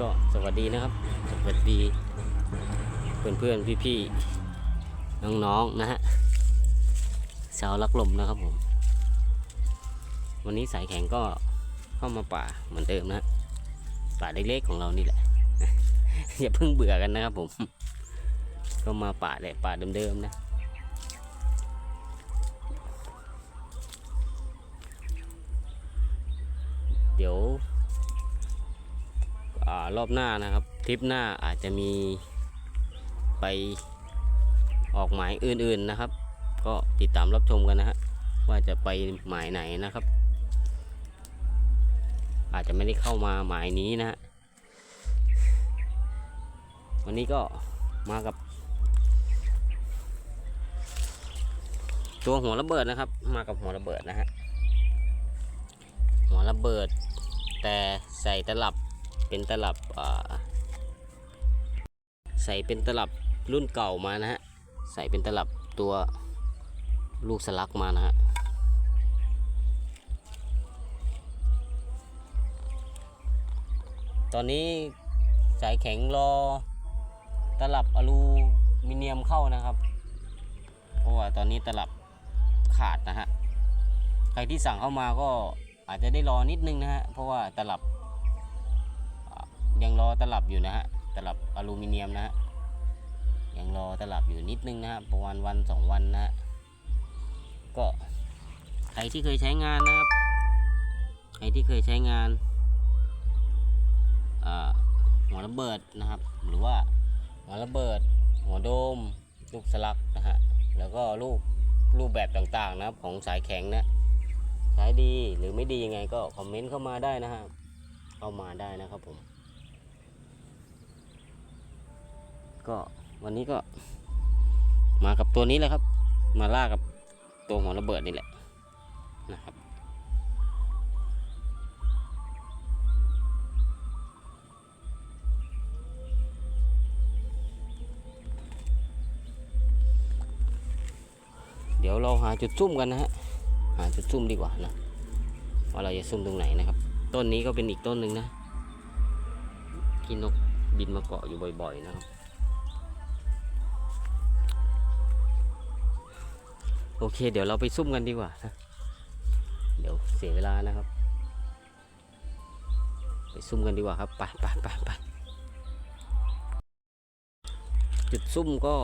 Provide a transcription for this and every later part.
ก็สวัสดีนะครับ สวัสดี เพื่อนเพื่อนพี่พี่น้องๆนะฮะชาวรักลมนะครับผม วันนี้สายแข็งก็เข้ามาป่าเหมือนเดิมนะป่าเล็กๆของเรานี่แหละ อย่าเพิ่งเบื่อกันนะครับผม ก็มาป่าแหละป่าเดิมๆนะเดี๋ยว รอบหน้านะครับทริปหน้าอาจจะมีไปออกหมายอื่นๆนะครับ ก็ติดตามรับชมกันนะฮะว่าจะไปหมายไหนนะครับ อาจจะไม่ได้เข้ามาหมายนี้นะฮะวันนี้ก็มากับ ตัวหัวระเบิดนะครับ มากับหัวระเบิดนะฮะหัวระเบิด แต่ใส่ตลับ เป็นตลับใส่เป็นตลับรุ่นเก่ามานะฮะ ใส่เป็นตลับตัวลูกสลักมานะฮะตอนนี้สายแข็งรอตลับอลูมิเนียมเข้านะครับ เพราะว่าตอนนี้ตลับขาดนะฮะ ใครที่สั่งเข้ามาก็อาจจะได้รอนิดนึงนะฮะ เพราะว่าตลับ ยังรอตลับอยู่นะฮะตลับอลูมิเนียมนะฮะยังรอตลับอยู่นิดนึงนะฮะประมาณวันสองวันนะฮะก็ใครที่เคยใช้งานนะครับใครที่เคยใช้งานหัวระเบิดนะครับ หรือว่าหัวระเบิด หัวโดม ลูกสลักนะฮะแล้วก็ลูกรูปแบบต่างๆนะครับของสายแข็งนะใช้ดีหรือไม่ดียังไงก็คอมเมนต์เข้ามาได้นะฮะเข้ามาได้นะครับผม ก็วันนี้ก็ มากับตัวนี้แหละครับ มาล่ากับตัวหัวระเบิดนี่แหละนะครับเดี๋ยวเราหาจุดซุ่มกันนะฮะ หาจุดซุ่มดีกว่านะว่าเราจะซุ่มตรงไหนนะครับ ต้นนี้ก็เป็นอีกต้นหนึ่งนะที่นกบินมาเกาะอยู่บ่อย ๆ นะครับ โอเค เดี๋ยวเราไปซุ่มกันดีกว่านะเดี๋ยวเสียเวลานะครับ ไปซุ่มกันดีกว่าครับไปไปไปไปจุดซุ่มก็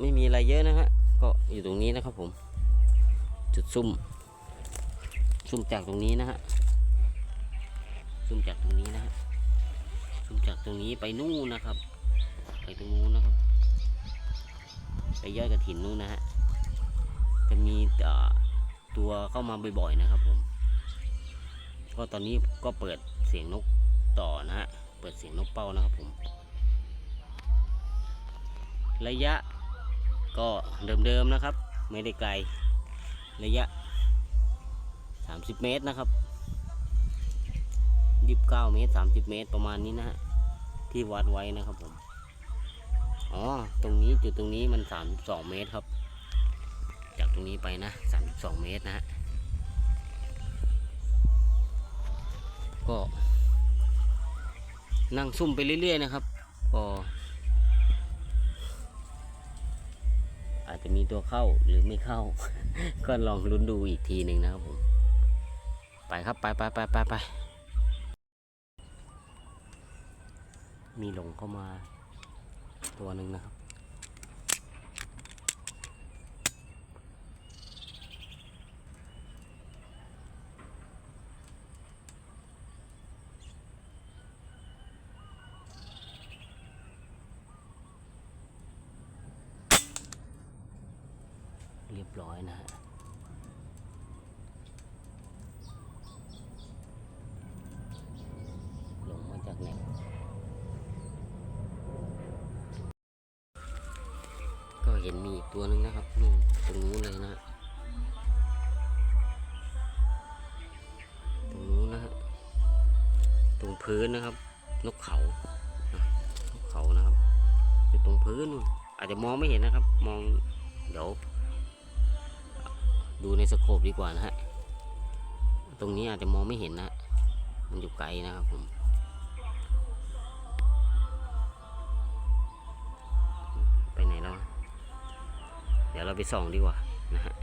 ไม่มีอะไรเยอะนะฮะก็อยู่ตรงนี้นะครับผม จุดซุ่มซุ่มจากตรงนี้นะฮะซุ่มจากตรงนี้นะฮะซุ่มจากตรงนี้ไปนู่นนะครับ ไปตรงนู้นนะครับ ไปย่อดกระถินนู่นนะฮะ จะมีตัวเข้ามาบ่อยๆนะครับผมก็ตอนนี้ก็เปิดเสียงนกต่อนะฮะเปิดเสียงนกเป้านะครับผม ระยะก็เดิมๆนะครับ ไม่ได้ไกล ระยะ 30 เมตรนะครับ29เมตร30 เมตรประมาณนี้นะฮะที่วัดไว้นะครับผม อ๋อ ตรงนี้จุดตรงนี้มัน 32 เมตรครับ จากตรงนี้ไปนะ32 เมตรนะฮะก็ นั่งซุ่มไปเรื่อย ๆ นะครับ ก็อาจจะมีตัวเข้าหรือไม่เข้า ก็ลองลุ้นดูอีกทีหนึ่งนะครับผมไปครับไปไปไปไปไปมีหลงเข้ามาตัวหนึ่งนะครับ เรียบร้อยนะฮะลงมาจากไหนก็เห็นมีอีกตัวหนึงนะครับนู่นตรงนู้นเลยนะตรงนู้นนะฮะตรงพื้นนะครับ นกเขานกเขานะครับอยู่ตรงพื้นอาจจะมองไม่เห็นนะครับ มองเดี๋ยว ดูในสโคปดีกว่านะฮะ ตรงนี้อาจจะมองไม่เห็นนะ มันอยู่ไกลนะครับผม ไปไหนแล้ว เดี๋ยวเราไปส่องดีกว่านะฮะ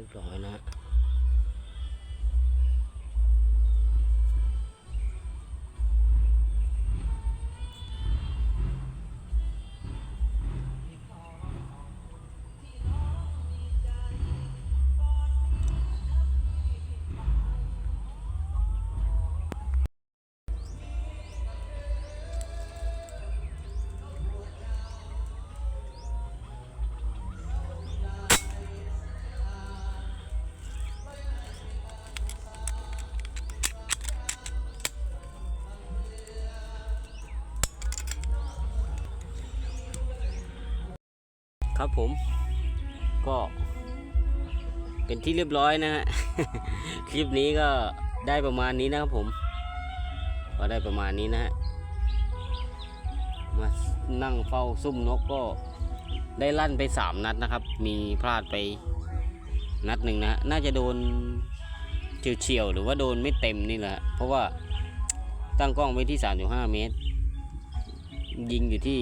รียบร้อยนะ ครับผม ก็เป็นที่เรียบร้อยนะฮะ คลิปนี้ก็ได้ประมาณนี้นะครับผม ก็ได้ประมาณนี้นะฮะ มานั่งเฝ้าซุ่มนกก็ได้ลั่นไปสามนัดนะครับ มีพลาดไปนัดหนึ่งนะฮะน่าจะโดนเฉียวๆหรือว่าโดนไม่เต็มนี่แหละฮะเพราะว่าตั้งกล้องไว้ที่ 35 เมตร ยิงอยู่ที่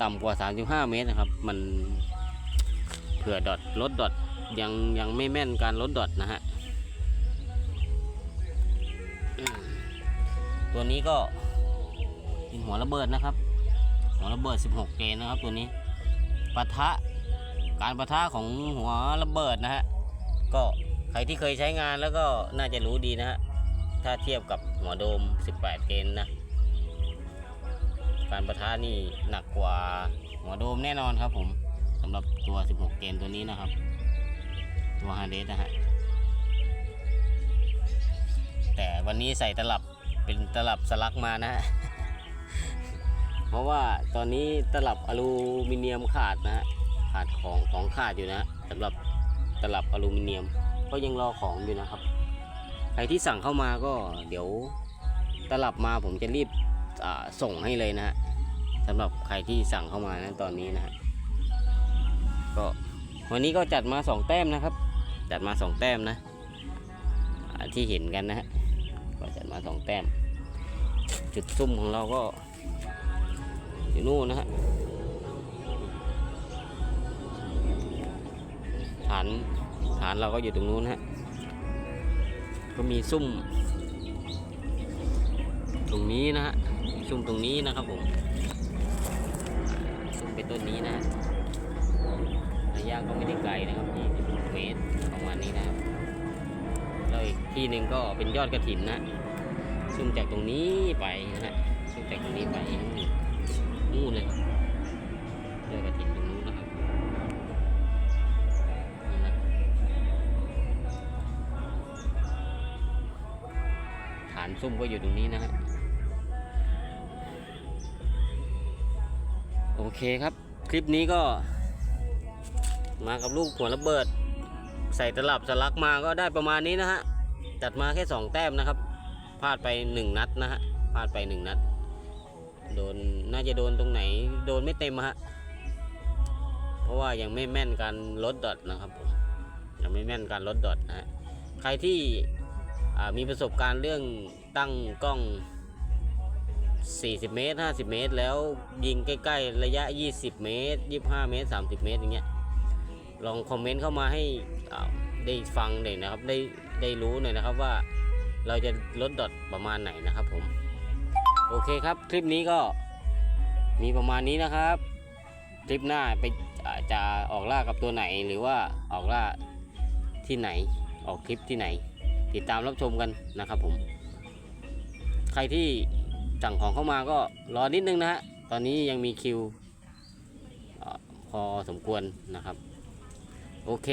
ต่ำกว่า 35 เมตรนะครับ มันเผื่อดอทลดดอทยังยังไม่แม่นการลดดอทนะฮะตัวนี้ก็เป็นหัวระเบิดนะครับ หัวระเบิด 16 เกนนะครับ ตัวนี้ปะทะการปะทะของหัวระเบิดนะฮะก็ใครที่เคยใช้งานแล้วก็น่าจะรู้ดีนะฮะถ้าเทียบกับหัวโดม 18 เกนนะ การประทะนี่หนักกว่าหัวโดมแน่นอนครับผมสำหรับตัว 16 เกนตัวนี้นะครับ ตัวฮาร์เดสนะฮะแต่วันนี้ใส่ตลับเป็นตลับสลักมานะฮะเพราะว่าตอนนี้ตลับอลูมิเนียมขาดนะฮะขาดของของขาดอยู่นะสำหรับตลับอลูมิเนียมก็ยังรอของอยู่นะครับ ใครที่สั่งเข้ามาก็เดี๋ยวตลับมาผมจะรีบ ส่งให้เลยนะฮะสำหรับใครที่สั่งเข้ามานะตอนนี้นะฮะก็วันนี้ก็จัดมาสองแต้มนะครับ จัดมาสองแต้มนะที่เห็นกันนะฮะก็จัดมาสองแต้ม จุดซุ่มของเราก็อยู่นู่นนะฮะฐานฐานเราก็อยู่ตรงนู้นฮะก็มีซุ่ม ตรงนี้นะฮะซุ่มตรงนี้นะครับผมซุ่มเป็นต้นนี้นะฮะระยะก็ไม่ได้ไกลนะครับ20เมตรประมาณนี้นะครับแล้วอีกที่หนึ่งก็เป็นยอดกระถินนะซุ่มจากตรงนี้ไปนะฮะซุ่มจากตรงนี้ไปนู่นมูนเลยครับยอดกระถินตรงนู้นนะครับนี่นะฐานซุ่มก็อยู่ตรงนี้นะฮะ เคครับ คลิปนี้ก็ มากับลูกหัวระเบิด ใส่ตลับสลักมาก็ได้ประมาณนี้นะฮะ จัดมาแค่ 2 แต้มนะครับพลาดไป 1 นัดนะฮะพลาดไป 1 นัด โดนน่าจะโดนตรงไหน โดนไม่เต็มฮะ เพราะว่ายังไม่แม่นการลดดอทนะครับผมยังไม่แม่นการลดดอทนะฮะ ใครที่มีประสบการณ์เรื่องตั้งกล้อง 40 เมตร 50 เมตร แล้วยิงใกล้ๆระยะ 20 เมตร 25 เมตร 30 เมตรอย่างเงี้ยลองคอมเมนต์เข้ามาให้ได้ฟังหน่อยนะครับได้ได้รู้หน่อยนะครับว่าเราจะลดดอทประมาณไหนนะครับผม โอเคครับคลิปนี้ก็มีประมาณนี้นะครับ คลิปหน้าไปจะออกล่ากับตัวไหนหรือว่าออกล่าที่ไหนออกคลิปที่ไหน ติดตามรับชมกันนะครับผม ใครที่ สั่งของเข้ามาก็รอนิดนึงนะฮะตอนนี้ยังมีคิวอพอสมควรนะครับ โอเค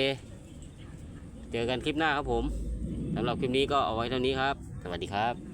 เจอกันคลิปหน้าครับผมสำหรับคลิปนี้ก็เอาไว้เท่านี้ครับ สวัสดีครับ